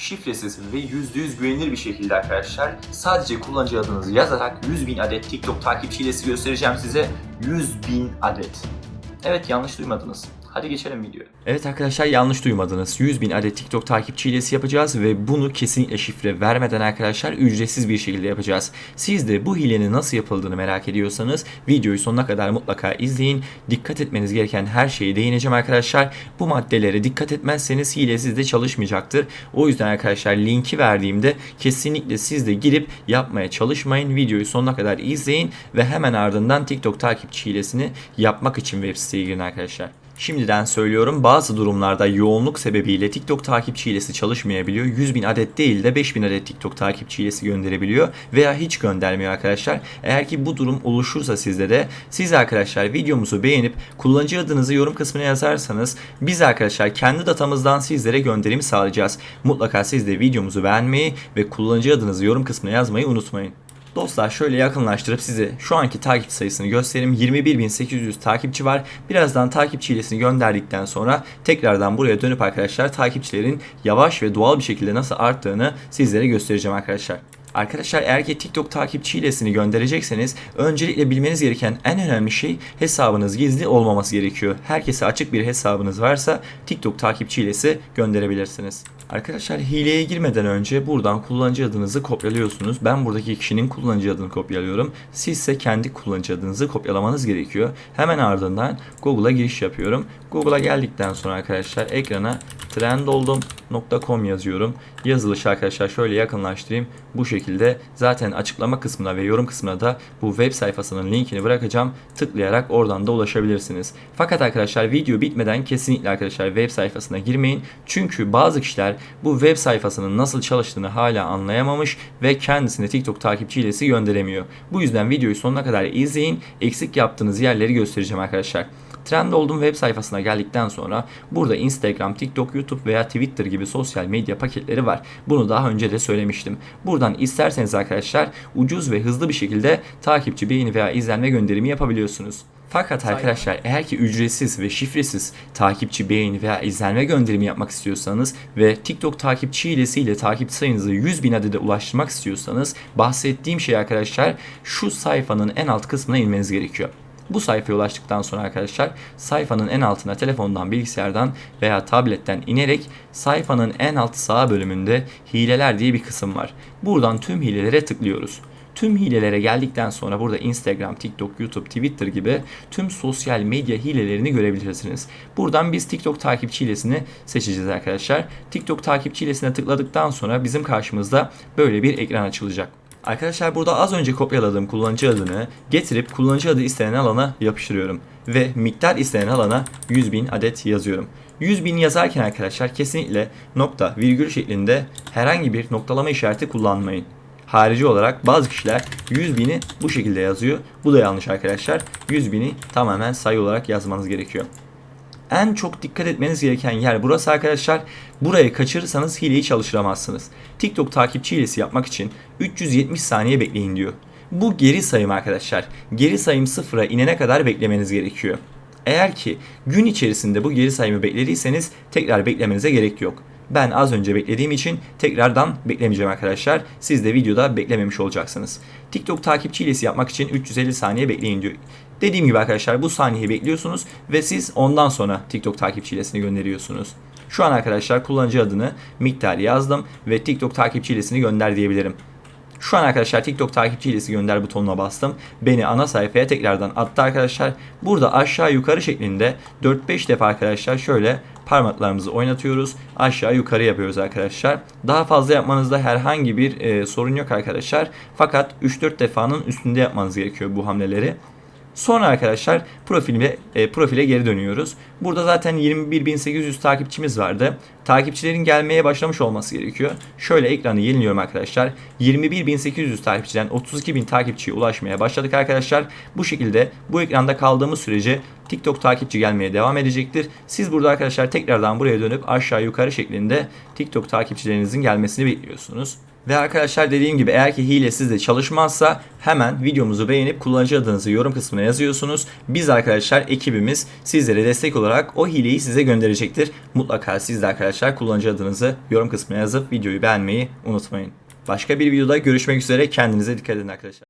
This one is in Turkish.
şifresiz ve %100 güvenilir bir şekilde arkadaşlar sadece kullanıcı adınızı yazarak 100.000 adet TikTok takipçi hilesi göstereceğim size. 100.000 adet. Evet yanlış duymadınız. Hadi geçelim videoya. Evet arkadaşlar yanlış duymadınız. 100 bin adet TikTok takipçi hilesi yapacağız ve bunu kesinlikle şifre vermeden arkadaşlar ücretsiz bir şekilde yapacağız. Siz de bu hilenin nasıl yapıldığını merak ediyorsanız videoyu sonuna kadar mutlaka izleyin. Dikkat etmeniz gereken her şeyi değineceğim arkadaşlar. Bu maddelere dikkat etmezseniz hile sizde çalışmayacaktır. O yüzden arkadaşlar linki verdiğimde kesinlikle siz de girip yapmaya çalışmayın. Videoyu sonuna kadar izleyin ve hemen ardından TikTok takipçi hilesini yapmak için web siteye girin arkadaşlar. Şimdiden söylüyorum bazı durumlarda yoğunluk sebebiyle TikTok takipçi hilesi çalışmayabiliyor. 100 bin adet değil de 5000 adet TikTok takipçi hilesi gönderebiliyor veya hiç göndermiyor arkadaşlar. Eğer ki bu durum oluşursa sizde de siz arkadaşlar videomuzu beğenip kullanıcı adınızı yorum kısmına yazarsanız biz arkadaşlar kendi datamızdan sizlere gönderimi sağlayacağız. Mutlaka siz de videomuzu beğenmeyi ve kullanıcı adınızı yorum kısmına yazmayı unutmayın. Dostlar şöyle yakınlaştırıp size şu anki takip sayısını göstereyim. 21.800 takipçi var. Birazdan takipçi hilesini gönderdikten sonra tekrardan buraya dönüp arkadaşlar takipçilerin yavaş ve doğal bir şekilde nasıl arttığını sizlere göstereceğim arkadaşlar. Arkadaşlar eğer ki TikTok takipçi hilesini gönderecekseniz öncelikle bilmeniz gereken en önemli şey hesabınız gizli olmaması gerekiyor. Herkese açık bir hesabınız varsa TikTok takipçi hilesi gönderebilirsiniz. Arkadaşlar hileye girmeden önce buradan kullanıcı adınızı kopyalıyorsunuz. Ben buradaki kişinin kullanıcı adını kopyalıyorum. Siz ise kendi kullanıcı adınızı kopyalamanız gerekiyor. Hemen ardından Google'a giriş yapıyorum. Google'a geldikten sonra arkadaşlar ekrana trendoldum.com yazıyorum. Yazılışı arkadaşlar şöyle yakınlaştırayım. Bu şekilde zaten açıklama kısmına ve yorum kısmına da bu web sayfasının linkini bırakacağım. Tıklayarak oradan da ulaşabilirsiniz. Fakat arkadaşlar video bitmeden kesinlikle arkadaşlar web sayfasına girmeyin. Çünkü bazı kişiler bu web sayfasının nasıl çalıştığını hala anlayamamış ve kendisine TikTok takipçi hilesi gönderemiyor. Bu yüzden videoyu sonuna kadar izleyin. Eksik yaptığınız yerleri göstereceğim arkadaşlar. Trend oldum web sayfasına geldikten sonra burada Instagram, TikTok, YouTube veya Twitter gibi sosyal medya paketleri var. Bunu daha önce de söylemiştim. Buradan isterseniz arkadaşlar ucuz ve hızlı bir şekilde takipçi, beğeni veya izlenme gönderimi yapabiliyorsunuz. Fakat arkadaşlar eğer ki ücretsiz ve şifresiz takipçi, beğeni veya izlenme gönderimi yapmak istiyorsanız ve TikTok takipçi hilesiyle takip sayınızı 100 bin adede ulaştırmak istiyorsanız bahsettiğim şey arkadaşlar şu sayfanın en alt kısmına inmeniz gerekiyor. Bu sayfaya ulaştıktan sonra arkadaşlar sayfanın en altına telefondan, bilgisayardan veya tabletten inerek sayfanın en alt sağ bölümünde hileler diye bir kısım var. Buradan tüm hilelere tıklıyoruz. Tüm hilelere geldikten sonra burada Instagram, TikTok, YouTube, Twitter gibi tüm sosyal medya hilelerini görebilirsiniz. Buradan biz TikTok takipçi hilesini seçeceğiz arkadaşlar. TikTok takipçi hilesine tıkladıktan sonra bizim karşımızda böyle bir ekran açılacak. Arkadaşlar burada az önce kopyaladığım kullanıcı adını getirip kullanıcı adı istenen alana yapıştırıyorum. Ve miktar istenen alana 100.000 adet yazıyorum. 100.000 yazarken arkadaşlar kesinlikle nokta virgül şeklinde herhangi bir noktalama işareti kullanmayın. Harici olarak bazı kişiler 100.000'i bu şekilde yazıyor. Bu da yanlış arkadaşlar. 100.000'i tamamen sayı olarak yazmanız gerekiyor. En çok dikkat etmeniz gereken yer burası arkadaşlar. Burayı kaçırırsanız hileyi çalıştıramazsınız. TikTok takipçi hilesi yapmak için 370 saniye bekleyin diyor. Bu geri sayım arkadaşlar. Geri sayım sıfıra inene kadar beklemeniz gerekiyor. Eğer ki gün içerisinde bu geri sayımı beklediyseniz tekrar beklemenize gerek yok. Ben az önce beklediğim için tekrardan beklemeyeceğim arkadaşlar. Siz de videoda beklememiş olacaksınız. TikTok takipçi hilesi yapmak için 350 saniye bekleyin diyor. Dediğim gibi arkadaşlar bu saniyeyi bekliyorsunuz ve siz ondan sonra TikTok takipçi hilesini gönderiyorsunuz. Şu an arkadaşlar kullanıcı adını miktarı yazdım ve TikTok takipçi hilesini gönder diyebilirim. Şu an arkadaşlar TikTok takipçi hilesi gönder butonuna bastım. Beni ana sayfaya tekrardan attı arkadaşlar. Burada aşağı yukarı şeklinde 4-5 defa arkadaşlar şöyle parmaklarımızı oynatıyoruz. Aşağı yukarı yapıyoruz arkadaşlar. Daha fazla yapmanızda herhangi bir e, sorun yok arkadaşlar. Fakat 3-4 defanın üstünde yapmanız gerekiyor bu hamleleri. Sonra arkadaşlar profile, e, profile geri dönüyoruz. Burada zaten 21.800 takipçimiz vardı. Takipçilerin gelmeye başlamış olması gerekiyor. Şöyle ekranı yeniliyorum arkadaşlar. 21.800 takipçiden 32.000 takipçiye ulaşmaya başladık arkadaşlar. Bu şekilde bu ekranda kaldığımız sürece TikTok takipçi gelmeye devam edecektir. Siz burada arkadaşlar tekrardan buraya dönüp aşağı yukarı şeklinde TikTok takipçilerinizin gelmesini bekliyorsunuz. Ve arkadaşlar dediğim gibi eğer ki hile sizde çalışmazsa hemen videomuzu beğenip kullanıcı adınızı yorum kısmına yazıyorsunuz. Biz arkadaşlar ekibimiz sizlere destek olarak o hileyi size gönderecektir. Mutlaka siz de arkadaşlar kullanıcı adınızı yorum kısmına yazıp videoyu beğenmeyi unutmayın. Başka bir videoda görüşmek üzere. Kendinize dikkat edin arkadaşlar.